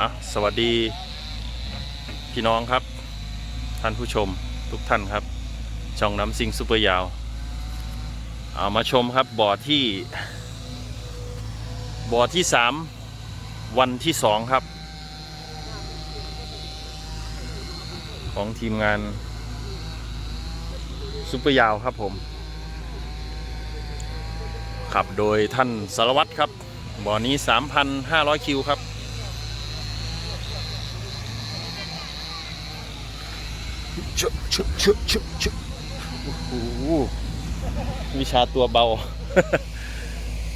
อะสวัสดี พี่น้องครับ ท่านผู้ชมทุกท่านครับ ช่องน้ำซิงซูเปอร์ยาวเอามาชมครับบ่อที่บ่อที่สามวันที่สองครับ ของทีมงานซูเปอร์ยาวครับผม ขับโดยท่านสารวัตรครับบ่อนี้ 3,500 คิวครับ ชุบชุบชุบชุบชุบโอ้โหวิชาตัวเบา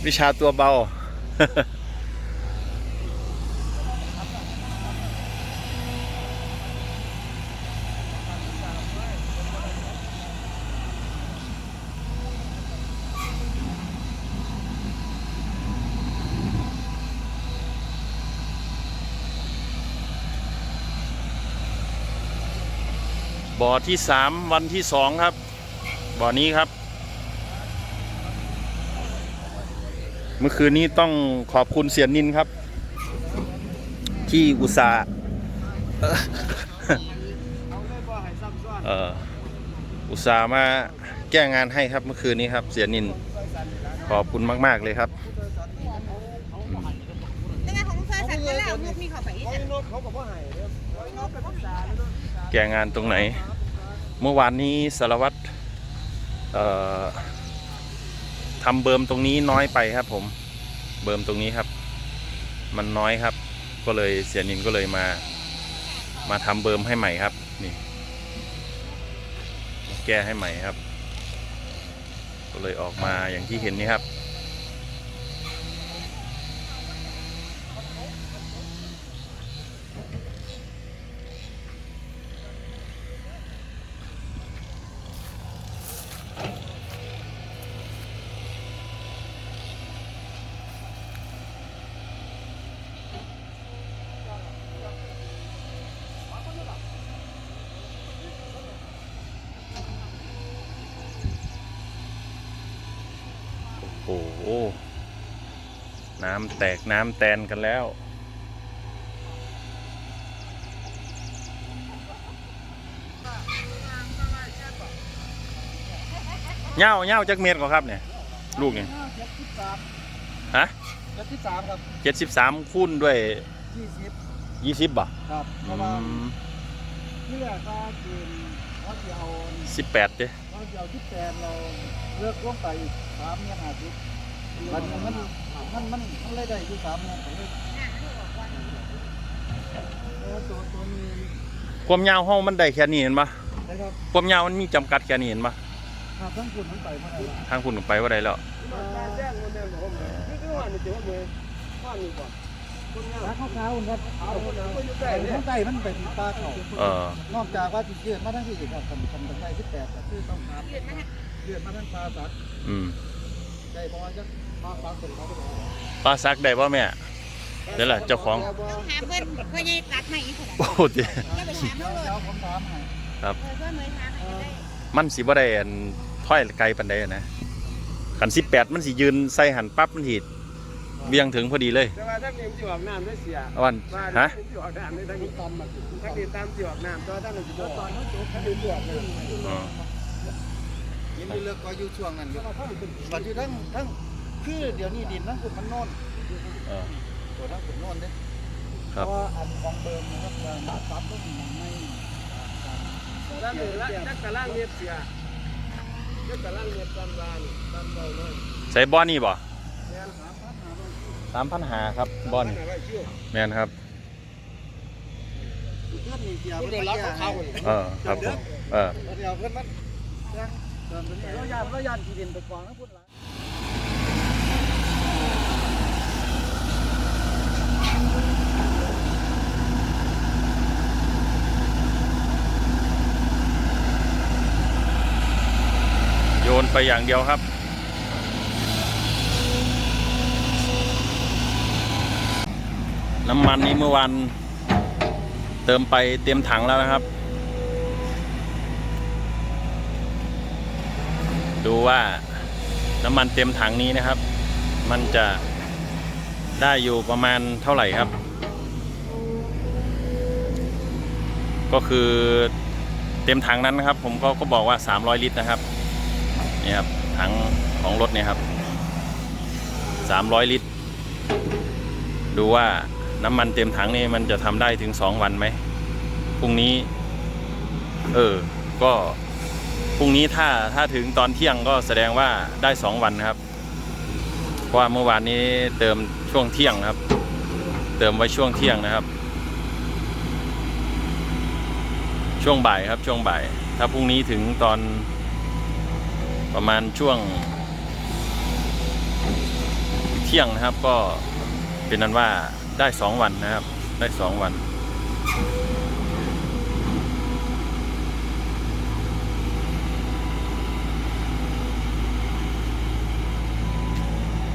วิชาตัวเบา บ่อที่สามวันที่สองครับ บ่อนี้ครับ เมื่อคืนนี้ต้องขอบคุณเสียนินครับ ที่อุตส่าห์เอออุตส่าห์มาแก้งานให้ครับเมื่อคืนนี้ครับ เสียนินขอบคุณมาก ๆ เลยครับ อยสั่งไปแล้วลูกมีเขาไปอีกเขาโน้ตเขาก็บ่ให้เด้อเขาโน้ตไปปรึกษาเลยเนาะแกงานตรงไหน เมื่อวานนี้สารวัตรทำเบิร์มตรงนี้น้อยไปครับ ผม เบิร์มตรงนี้ครับ มันน้อยครับ ก็เลยเสียนินก็เลยมา มาทำเบิร์มให้ใหม่ครับ นี่ แก้ให้ใหม่ครับ ก็เลยออกมาอย่างที่เห็นนี่ครับ โอ้โหน้ำแตกน้ำแตนกันแล้ว เง่าเง่าจักเม็ดก่อนครับเนี่ย ลูกเนี่ยเจ็ดสิบสามฮะเจ็ดสิบสามครับเจ็ดสิบสามคูณด้วยยี่สิบยี่สิบบ่ะครับเพราะว่าที่แรกก็กินเขาจะเอาสิบแปดเด้เขาจะเอาที่แปดเราเลือกลงไปสามเนี่ยห้าสิบ มันมันมันมันมันเลยได้อยู่สามเนี่ยผมเลยแล้วตัวตัวนี้ความยาวห้องมันได้แค่นี้เห็นปะนะครับความยาวมันมีจำกัดแค่นี้เห็นปะหากทั้งคุณทั้งไปเมื่อไหร่ละทางคุณไปว่าได้แล้วแจ้งคนเดิมผมนี่คือว่านี่ถือว่าเมื่อว่านี่ก่อนร้านข้าวขาวครับเอาคนเอาคนอยู่ใกล้เนี่ยข้างใต้มันเป็นปลาเขาเออ นอกจากว่าที่เลือดมาทั้งที่อีกครับทำทำทางใต้ที่แปดก็คือต้องครับเดือนมาฮะเลือดมาทั้งปลาสักอืม ได้เพราะว่าจะปลาสักเป็นเขาเป็นปลาซักได้ป่ะแม่เดี๋ยวล่ะเจ้าของต้องหาเพื่อนเพื่อนยังตัดมาอีกคนโอ้โหเดี๋ยวก็ไปถามเขาเลยเดี๋ยวผมถามให้เออเพื่อนเลยถามให้ได้มันสิบ่ได้อันถ้อยไกลปันใดอะนะขันสิบแปดมันสิยืนใส่หันปั๊บมันหีดเบียงถึงพอดีเลยแต่ว่าถ้ามีจิออกน้ำได้เสียวันว่าฮะจิออกน้ำได้ทั้งตามมาถึงถ้าติดตามจิออกน้ำตัวท่านจะบแล้อวกตอนนั้นจบถ้าติดจิออกน้อ๋อยินดีเลิกก็อยู่ช่วงนั้นอยู่บัดอยู่ทั้งทั้ง คือเดี๋ยวนี้ดินทั้งคุณมันโน่นเออตัวทั้งคุณโน่นเด้คเพรับ ราะว่าอันของเดิมนะครับจะมาซับต้องมันไม่ำถ้าติดละถ้ากระล่างเมียเสียถ้ากระล่างเมียตามบ้านตามเบาเลยใส่บอนนี่บ่เนี่ยสามพันหาครับบอนมันอะไรเชื่อแมนครับท่านมีเกียร์ผู้โดนรักของเขาเออครับผมเออ เดี๋ยวเพื่อนมันเดินไปนี่เรายานเรายานที่ดินไปกวางนะพูดละโย อย่างเดียวครับ น้ำมันนี้เมื่อวานเติมไปเต็มถังแล้วนะครับ ดูว่าน้ำมันเต็มถังนี้นะครับ มันจะได้อยู่ประมาณเท่าไหร่ครับ ก็คือเต็มถังนั้นนะครับ ผมก็ก็บอกว่า 300 ลิตรนะครับ นี่ครับถังของรถเนี่ยครับ300 ลิตร ดูว่าน้ำมันเต็มถังนี่มันจะทำได้ถึง 2 วันไหมพรุ่งนี้ เออ ก็พรุ่งนี้ถ้าถ้าถึงตอนเที่ยงก็แสดงว่าได้ 2 วันนะครับ เพราะว่าเมื่อวานนี้เติมช่วงเที่ยงนะครับ เติมไว้ช่วงเที่ยงนะครับ ช่วงบ่ายครับช่วงบ่าย ถ้าพรุ่งนี้ถึงตอน ประมาณช่วง เที่ยงนะครับก็เป็นนั้นว่าได้สองวันนะครับ ได้สองวัน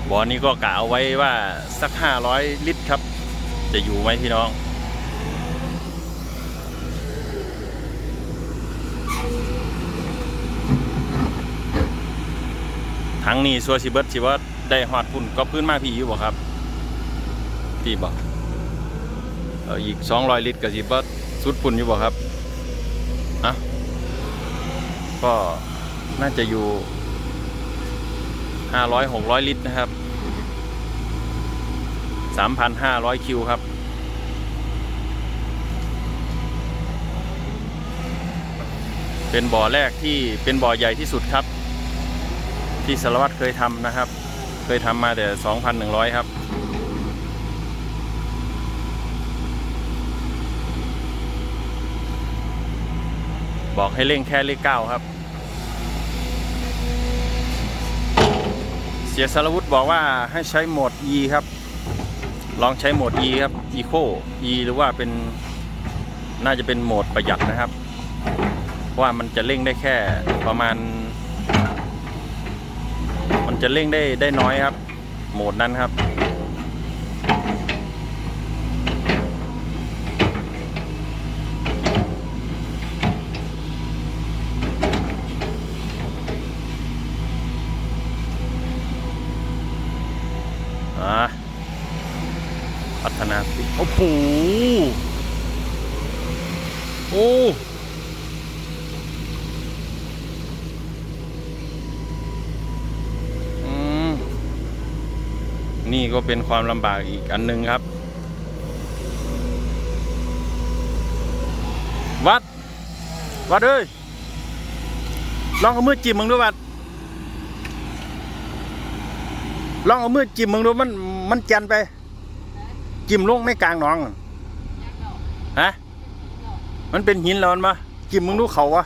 บ่อนี้ก็กะเอาไว้ว่าสัก500ลิตรครับ จะอยู่ไหมพี่น้อง ทั้งนี้ซัวชิเบิร์ตชิว่าได้ฮอดพุ่นก็พื้นมากพี่อยู่บ่ครับพี่บอกเอออีก200ลิตรกับชิเบิร์ตสุดพุ่นอยู่บ่ครับอะก็น่าจะอยู่500 600ลิตรนะครับ3,500คิวครับเป็นบ่อแรกที่เป็นบ่อใหญ่ที่สุดครับ ที่สารวัตรเคยทำนะครับ เคยทำมาแต่ 2,100 ครับ บอกให้เร่งแค่เลขเก้าครับ เสียสารวุฒิบอกว่าให้ใช้โหมด E ครับ ลองใช้โหมด E ครับ Eco E หรือว่าเป็นน่าจะเป็นโหมดประหยัดนะครับเพราะว่ามันจะเร่งได้แค่ประมาณ จะเร่งได้ได้น้อยครับ โหมดนั้นครับ อะพัฒนาสิโอ้โหโอ้อืมนี่ก็ เป็นความลำบากอีกอันหนึ่งครับ วัด วัดเอ้ยลองเอามือจิ้มมึงด้วยวัดลองเอามือจิ้มมึงดูมันมันแจนไป จิ้มลงในกลางหนองฮะมันเป็นหินแล้วมันมาจิ้มมึงดูเขาวะ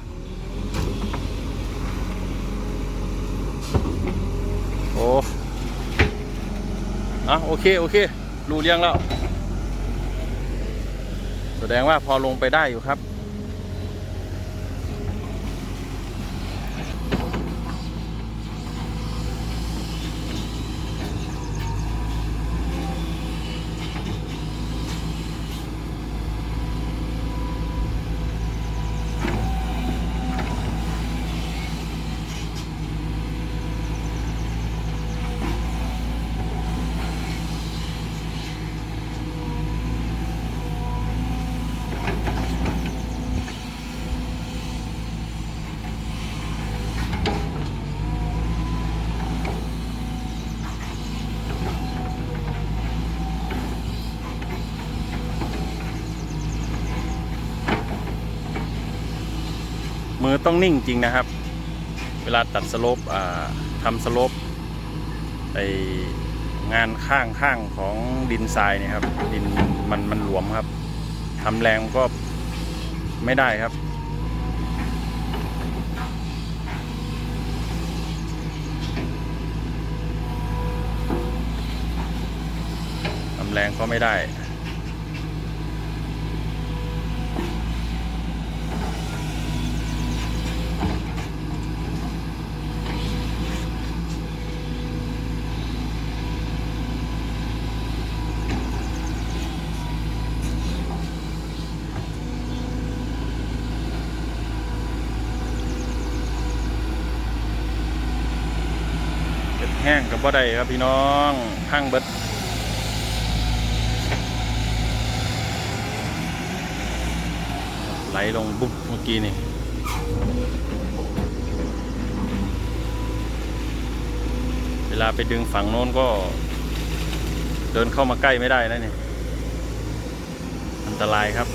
โอ้ อะโอเคโอเครู้เรื่องแล้ว แสดงว่าพอลงไปได้อยู่ครับ ต้องนิ่งจริงนะครับ เวลาตัดสโลปทำสโลปไองานข้างข้างของดินทรายเนี่ยครับ ดินมันมันหลวมครับทำแรงก็ไม่ได้ครับทำแรงก็ไม่ได้ เก็ บ่ได้ครับพี่น้องพังเบิดไหลลงบุ๊บเมื่อกี้นี่เวลาไปดึงฝั่งโน้นก็ เดินเข้ามาใกล้ไม่ได้นะเนี่ยอันตรายครับ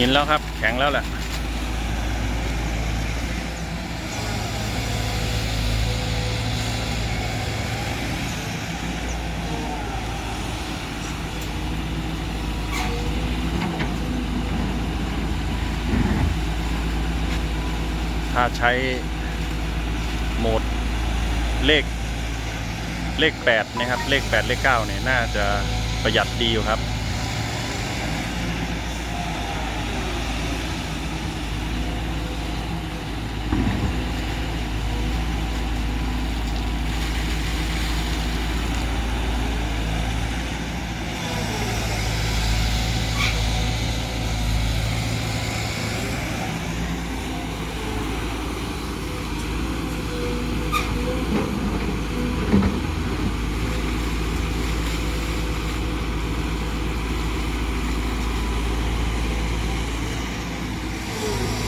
หินแล้วครับ แข็งแล้วแหละถ้าใช้โหมดเลขเลข 8 นะครับ เลข 8 เลข 9 เนี่ย น่าจะประหยัดดีอยู่ครับ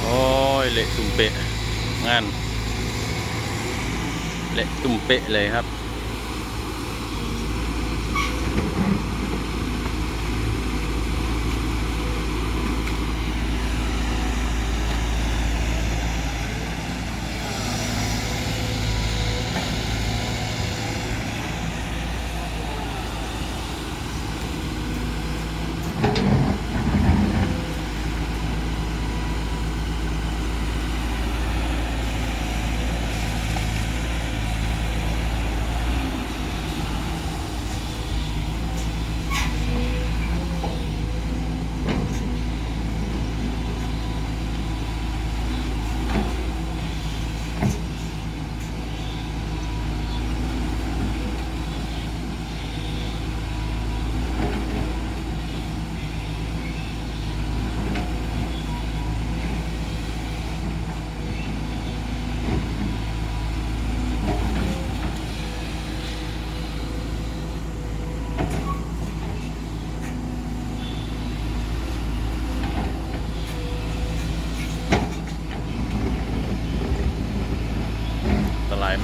โอ้ย เละตุ่มเปะ งาน จุ่มเปะเลยครับ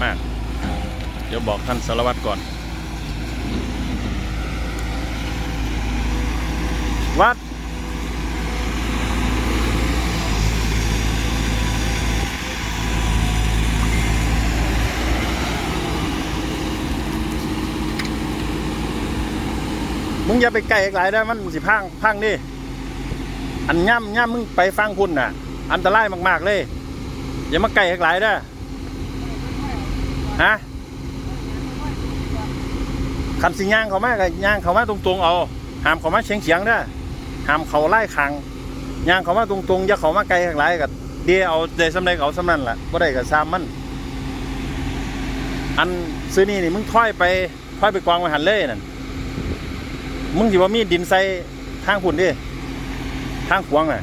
มาก เดี๋ยวบอกท่านสารวัตรก่อน วัด มึงอย่าไปไกลไกลได้มันสิพังพังดิอันย่ำย่ำมึงไปฟังคุณน่ะ อันตรายมาก ๆ เลย อย่ามาไกลไกลได้ ฮะคันสิย่างเขามากย่างเขามาตรงๆเอาหามเขามาเฉียงเฉียงด้อห้ามเขาไล่ขังย่างเขามาตรงๆอย่าเขามาไกลไกลกับเดียวเอาใจสำเร็จเขาสำนั่นละก็ได้กับซ้ำมัน อันซื้อนี่นี่มึงถอยไปถอยไปกองไว้หันเลยนั่นมึงสิว่ามีดินใส่ทางพุ่นดิทางขวางอะ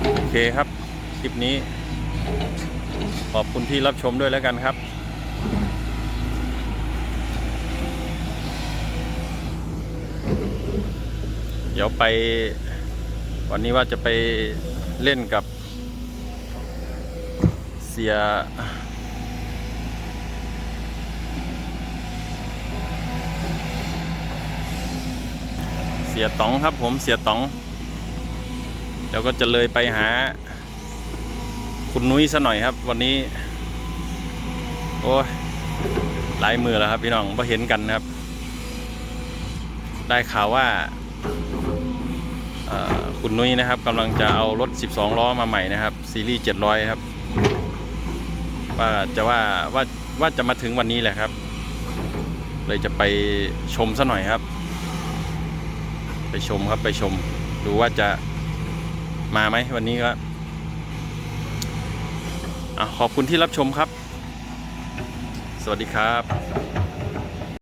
โอเคครับ คลิปนี้ ขอบคุณที่รับชมด้วยแล้วกันครับเดี๋ยวไป วันนี้ว่าจะไปเล่นกับ เสีย เสียต๋องครับผมเสียต๋อง แล้วก็จะเลยไปหา คุณนุ้ยซะหน่อยครับ วันนี้ โอ้ยหลายมือแล้วครับ พี่น้องไ่เห็นกันครับ ได้ข่าวว่าคุณนุ้ยนะครับกำลังจะเอารถ 12 ล้อมาใหม่นะครับ ซีรีส์ 700 ครับ ว่าจะว่าว่าว่าจะมาถึงวันนี้แหละครับ เลยจะไปชมซะหน่อยครับ ไปชมครับไปชม ดูว่าจะ มาไหมวันนี้ก็ขอบคุณที่รับชมครับ สวัสดีครับ